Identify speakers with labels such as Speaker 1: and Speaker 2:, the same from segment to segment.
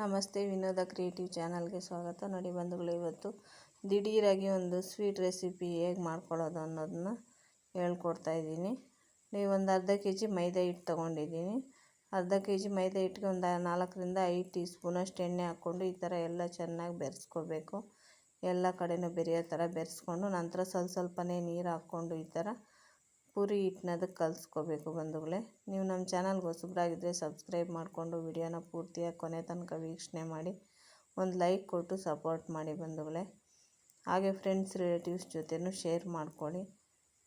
Speaker 1: ನಮಸ್ತೆ ವಿನೋದ ಕ್ರಿಯೇಟಿವ್ ಚಾನಲ್ಗೆ ಸ್ವಾಗತ. ನೋಡಿ ಬಂಧುಗಳು, ಇವತ್ತು ದಿಢೀರಾಗಿ ಒಂದು ಸ್ವೀಟ್ ರೆಸಿಪಿ ಹೇಗೆ ಮಾಡ್ಕೊಳ್ಳೋದು ಅನ್ನೋದನ್ನ ಹೇಳ್ಕೊಡ್ತಾ ಇದ್ದೀನಿ. ಒಂದು ಅರ್ಧ ಕೆ ಜಿ ಮೈದಾ ಹಿಟ್ಟು ತೊಗೊಂಡಿದ್ದೀನಿ. ಅರ್ಧ ಕೆ ಜಿ ಮೈದಾ ಹಿಟ್ಟಿಗೆ ಒಂದು ನಾಲ್ಕರಿಂದ ಐದು ಟೀ ಸ್ಪೂನಷ್ಟು ಎಣ್ಣೆ ಹಾಕ್ಕೊಂಡು ಈ ಥರ ಎಲ್ಲ ಚೆನ್ನಾಗಿ ಬೆರೆಸ್ಕೋಬೇಕು. ಎಲ್ಲ ಕಡೆನೂ ಬೆರೆಯೋ ಥರ ಬೆರೆಸ್ಕೊಂಡು ನಂತರ ಸ್ವಲ್ಪ ಸ್ವಲ್ಪನೇ ನೀರು ಹಾಕ್ಕೊಂಡು ಈ ಥರ ಪೂರಿ ಹಿಟ್ಟನ್ನ ಅದಕ್ಕೆ ಕಲಿಸ್ಕೋಬೇಕು ಬಂಧುಗಳೇ. ನೀವು ನಮ್ಮ ಚಾನಲ್ಗೆ ಹೊಸಬ್ರಾಗಿದ್ದರೆ ಸಬ್ಸ್ಕ್ರೈಬ್ ಮಾಡಿಕೊಂಡು ವಿಡಿಯೋನ ಪೂರ್ತಿಯಾಗಿ ಕೊನೆ ತನಕ ವೀಕ್ಷಣೆ ಮಾಡಿ. ಒಂದು ಲೈಕ್ ಕೊಟ್ಟು ಸಪೋರ್ಟ್ ಮಾಡಿ ಬಂಧುಗಳೇ. ಹಾಗೆ ಫ್ರೆಂಡ್ಸ್, ರಿಲೇಟಿವ್ಸ್ ಜೊತೆನೂ ಶೇರ್ ಮಾಡ್ಕೊಳ್ಳಿ.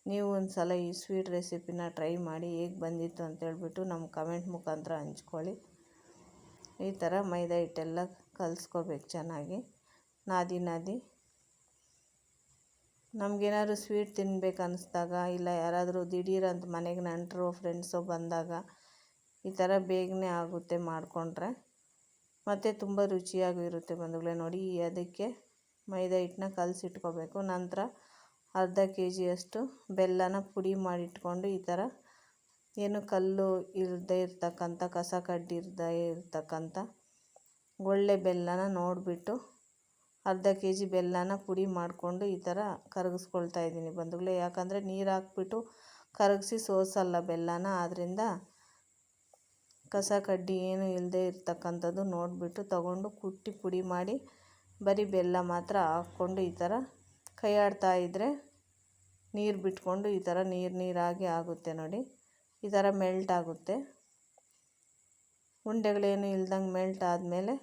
Speaker 1: ನೀವು ಒಂದು ಸಲ ಈ ಸ್ವೀಟ್ ರೆಸಿಪಿನ ಟ್ರೈ ಮಾಡಿ ಹೇಗೆ ಬಂದಿತ್ತು ಅಂತೇಳ್ಬಿಟ್ಟು ನಮ್ಮ ಕಮೆಂಟ್ ಮುಖಾಂತರ ಹಂಚ್ಕೊಳ್ಳಿ. ಈ ಥರ ಮೈದಾ ಹಿಟ್ಟೆಲ್ಲ ಕಲಿಸ್ಕೋಬೇಕು ಚೆನ್ನಾಗಿ. ನಾದಿ ನಾದಿ. ನಮಗೇನಾದ್ರು ಸ್ವೀಟ್ ತಿನ್ಬೇಕು ಅನ್ನಿಸ್ದಾಗ ಇಲ್ಲ ಯಾರಾದರೂ ದಿಢೀರ್ ಅಂತ ಮನೆಗೆ ನೆಂಟರು, ಫ್ರೆಂಡ್ಸು ಬಂದಾಗ ಈ ಥರ ಬೇಗನೆ ಆಗುತ್ತೆ ಮಾಡಿಕೊಂಡ್ರೆ. ಮತ್ತು ತುಂಬ ರುಚಿಯಾಗೂ ಇರುತ್ತೆ ಬಂಧುಗಳೇ ನೋಡಿ, ಅದಕ್ಕೆ ಮೈದಾ ಹಿಟ್ಟನ್ನ ಕಲಸಿಟ್ಕೋಬೇಕು. ನಂತರ ಅರ್ಧ ಕೆ ಜಿಯಷ್ಟು ಬೆಲ್ಲನ ಪುಡಿ ಮಾಡಿಟ್ಕೊಂಡು ಈ ಥರ ಏನು ಕಲ್ಲು ಇರದೇ ಇರ್ತಕ್ಕಂಥ, ಕಸ ಕಡ್ಡಿ ಇರದೇ ಇರ್ತಕ್ಕಂಥ ಒಳ್ಳೆ ಬೆಲ್ಲನ ನೋಡಿಬಿಟ್ಟು ಅರ್ಧ ಕೆ ಜಿ ಬೆಲ್ಲನ ಪುಡಿ ಮಾಡಿಕೊಂಡು ಈ ಥರ ಕರಗಿಸ್ಕೊಳ್ತಾ ಇದ್ದೀನಿ ಬಂಧುಗಳೇ. ಯಾಕಂದರೆ ನೀರು ಹಾಕ್ಬಿಟ್ಟು ಕರಗಿಸಿ ಸೋಸಲ್ಲ ಬೆಲ್ಲನ. ಆದ್ದರಿಂದ ಕಸ ಕಡ್ಡಿ ಏನು ಇಲ್ಲದೆ ಇರ್ತಕ್ಕಂಥದ್ದು ನೋಡಿಬಿಟ್ಟು ತಗೊಂಡು ಕುಟ್ಟಿ ಪುಡಿ ಮಾಡಿ ಬರೀ ಬೆಲ್ಲ ಮಾತ್ರ ಹಾಕ್ಕೊಂಡು ಈ ಥರ ಕೈಯಾಡ್ತಾ ಇದ್ದರೆ ನೀರು ಬಿಟ್ಕೊಂಡು ಈ ಥರ ನೀರು ನೀರಾಗಿ ಆಗುತ್ತೆ ನೋಡಿ. ಈ ಥರ ಮೆಲ್ಟ್ ಆಗುತ್ತೆ. ಉಂಡೆಗಳೇನು ಇಲ್ದಂಗೆ ಮೆಲ್ಟ್ ಆದಮೇಲೆ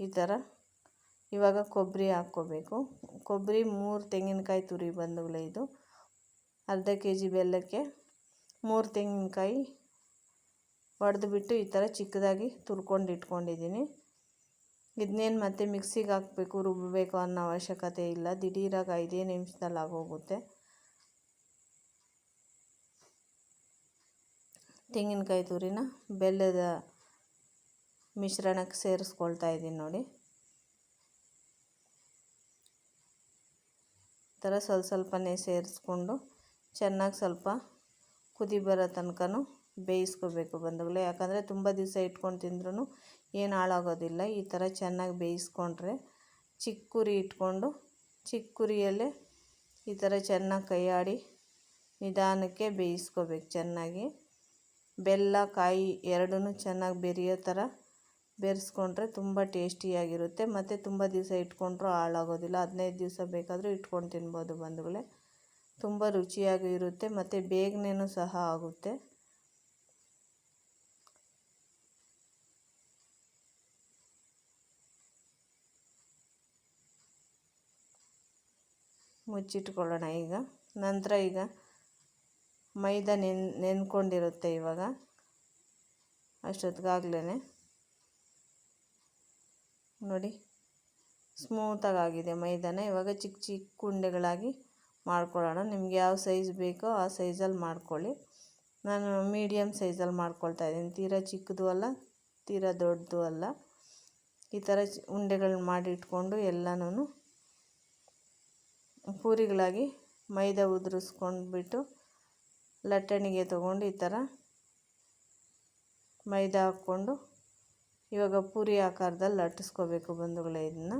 Speaker 1: ಈ ಥರ ಇವಾಗ ಕೊಬ್ಬರಿ ಹಾಕ್ಕೋಬೇಕು. ಕೊಬ್ಬರಿ ಮೂರು ತೆಂಗಿನಕಾಯಿ ತುರಿ ಬಂಧುಗಳೇ ಇದು. ಅರ್ಧ ಕೆ ಜಿ ಬೆಲ್ಲಕ್ಕೆ ಮೂರು ತೆಂಗಿನಕಾಯಿ ಬಿಟ್ಟು ಈ ಥರ ಚಿಕ್ಕದಾಗಿ ತುರ್ಕೊಂಡು ಇಟ್ಕೊಂಡಿದ್ದೀನಿ. ಇದನ್ನೇನು ಮತ್ತೆ ಮಿಕ್ಸಿಗೆ ಹಾಕಬೇಕು, ರುಬ್ಬಬೇಕು ಅನ್ನೋ ಅವಶ್ಯಕತೆ ಇಲ್ಲ. ದಿಢೀರಾಗಿ ಐದೇ ನಿಮಿಷದಲ್ಲಿ ಆಗೋಗುತ್ತೆ. ತೆಂಗಿನಕಾಯಿ ತುರಿನ ಬೆಲ್ಲದ ಮಿಶ್ರಣಕ್ಕೆ ಸೇರಿಸ್ಕೊಳ್ತಾ ಇದ್ದೀನಿ ನೋಡಿ. ಥರ ಸ್ವಲ್ಪ ಸ್ವಲ್ಪನೇ ಸೇರಿಸ್ಕೊಂಡು ಚೆನ್ನಾಗಿ ಸ್ವಲ್ಪ ಕುದಿ ಬರೋ ತನಕನೂ ಬೇಯಿಸ್ಕೋಬೇಕು ಬಂಧುಗಳೇ. ಯಾಕಂದರೆ ತುಂಬ ದಿವಸ ಇಟ್ಕೊಂಡು ತಿಂದ್ರೂ ಏನು ಹಾಳಾಗೋದಿಲ್ಲ. ಈ ಥರ ಚೆನ್ನಾಗಿ ಬೇಯಿಸ್ಕೊಂಡ್ರೆ ಚಿಕ್ಕ ಕುರಿ ಇಟ್ಕೊಂಡು ಚಿಕ್ಕ ಕುರಿಯಲ್ಲೇ ಈ ಥರ ಚೆನ್ನಾಗಿ ಕೈಯಾಡಿ ನಿಧಾನಕ್ಕೆ ಬೇಯಿಸ್ಕೋಬೇಕು ಚೆನ್ನಾಗಿ. ಬೆಲ್ಲ, ಕಾಯಿ ಎರಡೂ ಚೆನ್ನಾಗಿ ಬೆರೆಯೋ ಥರ ಬೆರೆಸ್ಕೊಂಡ್ರೆ ತುಂಬ ಟೇಸ್ಟಿಯಾಗಿರುತ್ತೆ. ಮತ್ತು ತುಂಬ ದಿವಸ ಇಟ್ಕೊಂಡ್ರೂ ಹಾಳಾಗೋದಿಲ್ಲ. ಹದಿನೈದು ದಿವಸ ಬೇಕಾದರೂ ಇಟ್ಕೊಂಡು ತಿನ್ಬೋದು ಬಂಧುಗಳೇ. ತುಂಬ ರುಚಿಯಾಗೂ ಇರುತ್ತೆ. ಮತ್ತು ಬೇಗನೆ ಸಹ ಆಗುತ್ತೆ. ಮುಚ್ಚಿಟ್ಕೊಳ್ಳೋಣ ಈಗ. ನಂತರ ಈಗ ಮೈದಾ ನೆನ್, ನೆನ್ಕೊಂಡಿರುತ್ತೆ ಇವಾಗ. ಅಷ್ಟೊತ್ತಿಗಾಗ್ಲೇ ನೋಡಿ. ಸ್ಮೂತಾಗಿ ಆಗಿದೆ ಮೈದಾನ. ಇವಾಗ ಚಿಕ್ಕ ಚಿಕ್ಕ ಉಂಡೆಗಳಾಗಿ ಮಾಡ್ಕೊಳ್ಳೋಣ. ನಿಮ್ಗೆ ಯಾವ ಸೈಜ್ ಬೇಕೋ ಆ ಸೈಜಲ್ಲಿ ಮಾಡ್ಕೊಳ್ಳಿ. ನಾನು ಮೀಡಿಯಮ್ ಸೈಜಲ್ಲಿ ಮಾಡ್ಕೊಳ್ತಾ ಇದ್ದೀನಿ. ತೀರಾ ಚಿಕ್ಕದು ಅಲ್ಲ, ತೀರಾ ದೊಡ್ಡದು ಅಲ್ಲ. ಈ ಥರ ಉಂಡೆಗಳನ್ನ ಮಾಡಿಟ್ಕೊಂಡು ಎಲ್ಲನೂ ಪೂರಿಗಳಾಗಿ ಮೈದಾ ಉದುರಿಸ್ಕೊಂಡ್ಬಿಟ್ಟು ಲಟ್ಟಣಿಗೆ ತೊಗೊಂಡು ಈ ಥರ ಮೈದಾ ಹಾಕ್ಕೊಂಡು ಇವಾಗ ಪೂರಿ ಆಕಾರದಲ್ಲಿ ಲಟ್ಟಿಸ್ಕೋಬೇಕು ಬಂಧುಗಳೇ ಇದನ್ನು.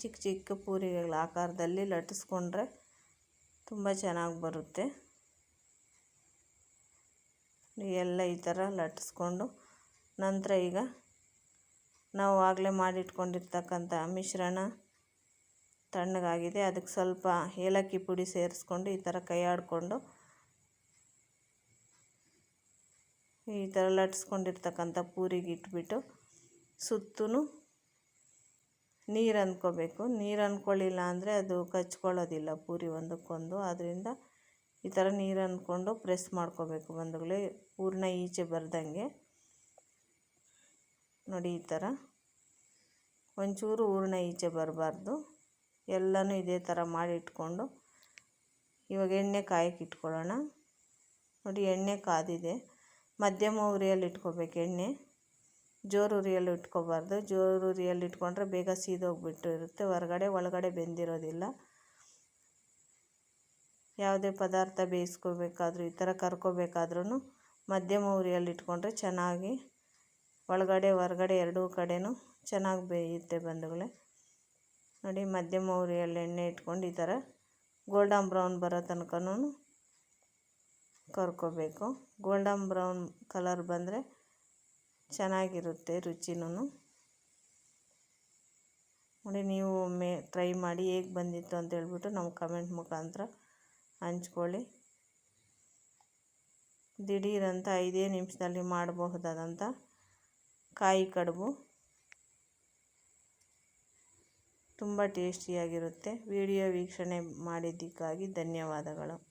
Speaker 1: ಚಿಕ್ಕ ಚಿಕ್ಕ ಪೂರಿಗಳ ಆಕಾರದಲ್ಲಿ ಲಟ್ಟಿಸ್ಕೊಂಡ್ರೆ ತುಂಬ ಚೆನ್ನಾಗಿ ಬರುತ್ತೆ. ಎಲ್ಲ ಈ ಥರ ಲಟ್ಟಿಸ್ಕೊಂಡು ನಂತರ ಈಗ ನಾವು ಆಗಲೇ ಮಾಡಿಟ್ಕೊಂಡಿರ್ತಕ್ಕಂಥ ಮಿಶ್ರಣ ತಣ್ಣಗಾಗಿದೆ. ಅದಕ್ಕೆ ಸ್ವಲ್ಪ ಏಲಕ್ಕಿ ಪುಡಿ ಸೇರಿಸ್ಕೊಂಡು ಈ ಥರ ಕೈ ಆಡಿಕೊಂಡು ಈ ಥರ ಲಟ್ಸ್ಕೊಂಡಿರ್ತಕ್ಕಂಥ ಪೂರಿಗೆ ಇಟ್ಬಿಟ್ಟು ಸುತ್ತೂ ನೀರು ಅಂದ್ಕೋಬೇಕು. ನೀರು ಅಂದ್ಕೊಳ್ಳಿಲ್ಲ ಅಂದರೆ ಅದು ಕಚ್ಕೊಳ್ಳೋದಿಲ್ಲ ಪೂರಿ ಒಂದಕ್ಕೊಂದು. ಆದ್ದರಿಂದ ಈ ಥರ ನೀರು ಅಂದ್ಕೊಂಡು ಪ್ರೆಸ್ ಮಾಡ್ಕೋಬೇಕು ಬಂದಗಳೇ ಪೂರ್ಣ ಈಚೆ ಬರ್ದಂಗೆ. ನೋಡಿ ಈ ಥರ. ಒಂಚೂರು ಹೂರ್ಣ ಈಚೆ ಬರಬಾರ್ದು. ಎಲ್ಲನೂ ಇದೇ ಥರ ಮಾಡಿ ಇಟ್ಕೊಂಡು ಇವಾಗ ಎಣ್ಣೆ ಕಾಯಕ್ಕೆ ಇಟ್ಕೊಳ್ಳೋಣ. ನೋಡಿ ಎಣ್ಣೆ ಕಾದಿದೆ. ಮಧ್ಯಮ ಉರಿಯಲ್ಲಿ ಇಟ್ಕೋಬೇಕು ಎಣ್ಣೆ. ಜೋರು ಉರಿಯಲ್ಲಿ ಇಟ್ಕೋಬಾರ್ದು. ಜೋರು ಉರಿಯಲ್ಲಿ ಇಟ್ಕೊಂಡ್ರೆ ಬೇಗ ಸೀದೋಗ್ಬಿಟ್ಟು ಇರುತ್ತೆ. ಹೊರಗಡೆ, ಒಳಗಡೆ ಬೆಂದಿರೋದಿಲ್ಲ. ಯಾವುದೇ ಪದಾರ್ಥ ಬೇಯಿಸ್ಕೋಬೇಕಾದ್ರೂ, ಈ ಥರ ಕರ್ಕೋಬೇಕಾದ್ರೂ ಮಧ್ಯಮ ಉರಿಯಲ್ಲಿ ಇಟ್ಕೊಂಡ್ರೆ ಚೆನ್ನಾಗಿ ಒಳಗಡೆ, ಹೊರಗಡೆ ಎರಡೂ ಕಡೆಯೂ ಚೆನ್ನಾಗಿ ಬೇಯುತ್ತೆ ಬಂಧುಗಳೇ. ನೋಡಿ, ಮಧ್ಯಮ ಉರಿಯಲ್ಲಿ ಎಣ್ಣೆ ಇಟ್ಕೊಂಡು ಈ ಥರ ಗೋಲ್ಡನ್ ಬ್ರೌನ್ ಬರೋ ತನಕನೂ ಕರ್ಕೋಬೇಕು. ಗೋಲ್ಡನ್ ಬ್ರೌನ್ ಕಲರ್ ಬಂದರೆ ಚೆನ್ನಾಗಿರುತ್ತೆ ರುಚಿನೂ. ನೋಡಿ, ನೀವು ಒಮ್ಮೆ ಟ್ರೈ ಮಾಡಿ ಹೇಗೆ ಬಂದಿತ್ತು ಅಂತ ಹೇಳ್ಬಿಟ್ಟು ನಮ್ಮ ಕಮೆಂಟ್ ಮುಖಾಂತರ ಹಂಚ್ಕೊಳ್ಳಿ. ದಿಢೀರಂಥ ಐದೇ ನಿಮಿಷದಲ್ಲಿ ಮಾಡಬಹುದಾದಂಥ ಕಾಯಿ ಕಡುಬು. ತುಂಬ ಟೇಸ್ಟಿಯಾಗಿರುತ್ತೆ. ವಿಡಿಯೋ ವೀಕ್ಷಣೆ ಮಾಡಿದ್ದಕ್ಕಾಗಿ ಧನ್ಯವಾದಗಳು.